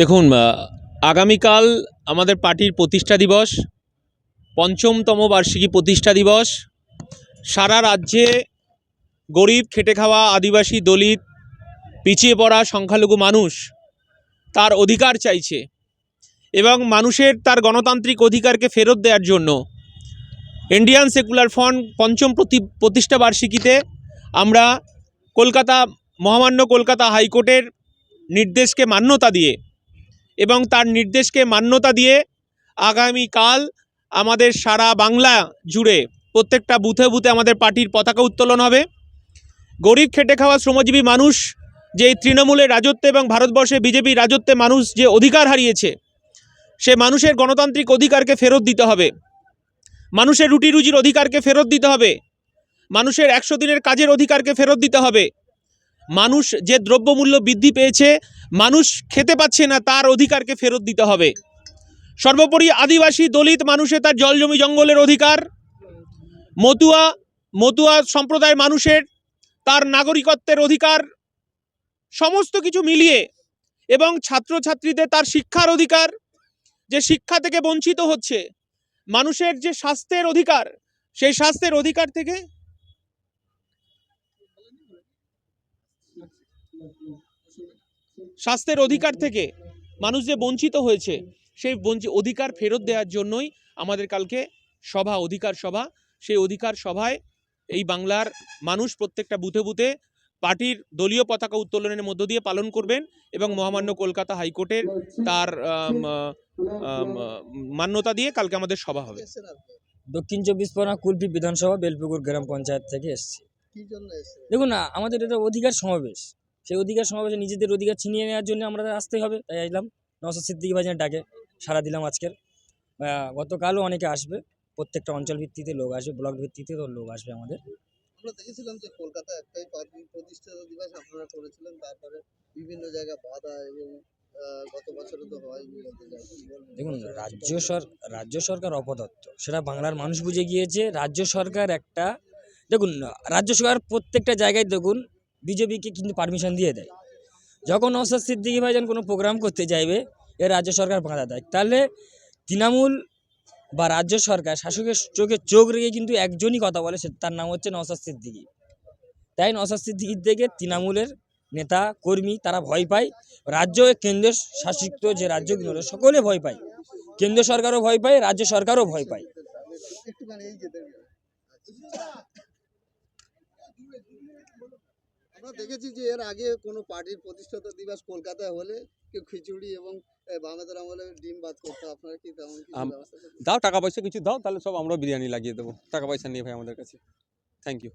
দেখুন আগামীকাল আমাদের পার্টির প্রতিষ্ঠা দিবস, পঞ্চমতম বার্ষিকী প্রতিষ্ঠা দিবস। সারা রাজ্যে গরিব, খেটে খাওয়া, আদিবাসী, দলিত, পিছিয়ে পড়া সংখ্যালঘু মানুষ তার অধিকার চাইছে এবং মানুষের তার গণতান্ত্রিক অধিকারকে ফেরত দেওয়ার জন্য ইন্ডিয়ান সেকুলার ফ্রন্ট পঞ্চম প্রতি, প্রতিষ্ঠা বার্ষিকীতে আমরা কলকাতা, মহামান্য কলকাতা হাইকোর্টের নির্দেশকে মান্যতা দিয়ে এবং তার নির্দেশকে মান্যতা দিয়ে আগামীকাল আমাদের সারা বাংলা জুড়ে প্রত্যেকটা বুথে বুথে আমাদের পার্টির পতাকা উত্তোলন হবে। গরিব খেটে খাওয়া শ্রমজীবী মানুষ, যে তৃণমূলের রাজত্বে এবং ভারতবর্ষে বিজেপির রাজত্বে মানুষ যে অধিকার হারিয়েছে, সে মানুষের গণতান্ত্রিক অধিকারকে ফেরত দিতে হবে। মানুষের রুটি রুজির অধিকারকে ফেরত দিতে হবে। মানুষের একশো দিনের কাজের অধিকারকে ফেরত দিতে হবে। মানুষ যে দ্রব্যমূল্য বৃদ্ধি পেয়েছে, মানুষ খেতে পাচ্ছে না, তার অধিকারকে ফেরত দিতে হবে। সর্বোপরি আদিবাসী দলিত মানুষের তার জল জমি জঙ্গলের অধিকার। মতুয়া মতুয়া সম্প্রদায়ের মানুষের তার নাগরিকত্বের অধিকার। সমস্ত কিছু মিলিয়ে এবং ছাত্রছাত্রীদের তার শিক্ষার অধিকার, যে শিক্ষা থেকে বঞ্চিত হচ্ছে, মানুষের যে স্বাস্থ্যের অধিকার, সেই স্বাস্থ্যের অধিকার থেকে স্বাস্থ্যের অধিকার থেকে মানুষ যে বঞ্চিত হয়েছে সেই বঞ্চিত অধিকার ফেরত দেওয়ার জন্যই আমাদের কালকে সভা অধিকার সভা। সেই অধিকার সভায় এই বাংলার মানুষ প্রত্যেকটা বুথে বুথে পার্টির দলীয় পতাকা উত্তোলনের মধ্য দিয়ে পালন করবেন এবং মহামান্য কলকাতা হাইকোর্টের তার মান্যতা দিয়ে কালকে আমাদের সভা হবে। দক্ষিণ চব্বিশ পরগনা কুলপি বিধানসভা বেলপুকুর গ্রাম পঞ্চায়েত থেকে এসেছি। কি জন্য এসেছেন? দেখুন না আমাদের এটা অধিকার সমাবেশ। সেই অধিকার সমাবেশে নিজেদের অধিকার ছিনিয়ে নেওয়ার জন্য আমরা আসতে হবে তাই আসলাম। নসর সিদ্দিকি ভাইজান ডাকে সারা দিলাম আজকের। গতকালও অনেকে আসবে প্রত্যেকটা অঞ্চল ভিত্তিতে লোক আসবে ব্লক ভিত্তিতে তো লোক আসবে আমাদের। আমরা দেখেছিলাম যে কলকাতা একটাই পার্টি প্রতিষ্ঠা দিবস আপনারা করেছিলেন তারপরে বিভিন্ন জায়গায় বাধা এবং গত বছরে তো? দেখুন রাজ্য সর রাজ্য সরকার অপদত্ত সেটা বাংলার মানুষ বুঝে গিয়েছে। রাজ্য সরকার একটা দেখুন রাজ্য সরকার প্রত্যেকটা জায়গায় দেখুন বিজেপিকে কিন্তু পারমিশন দিয়ে দেয়। যখন নওসাদ সিদ্দিকি ভাইজান কোনো প্রোগ্রাম করতে চাইবে এ রাজ্য সরকার বাধা দেয়। তাহলে তৃণমূল বা রাজ্য সরকার শাসকের চোখে চোখ রেখে কিন্তু একজনই কথা বলে, সে তার নাম হচ্ছে নওসাদ সিদ্দিকি। তাই নওসাদ সিদ্দিকির থেকে তৃণমূলের নেতা, কর্মী তারা ভয় পায়। রাজ্য কেন্দ্রের শাসিত যে রাজ্যগুলো সকলে ভয় পায়। কেন্দ্র সরকারও ভয় পায়, রাজ্য সরকারও ভয় পায়। আমরা দেখেছি যে এর আগে কোনো পার্টির প্রতিষ্ঠাতা দিবস কলকাতায় হলে কেউ খিচুড়ি এবং বামেদের আমলে ডিম ভাত করতো আপনারা কি তেমন? দাও টাকা পয়সা কিছু দাও তাহলে সব আমরা বিরিয়ানি লাগিয়ে দেবো। টাকা পয়সা নিয়ে ভাই আমাদের কাছে। Thank you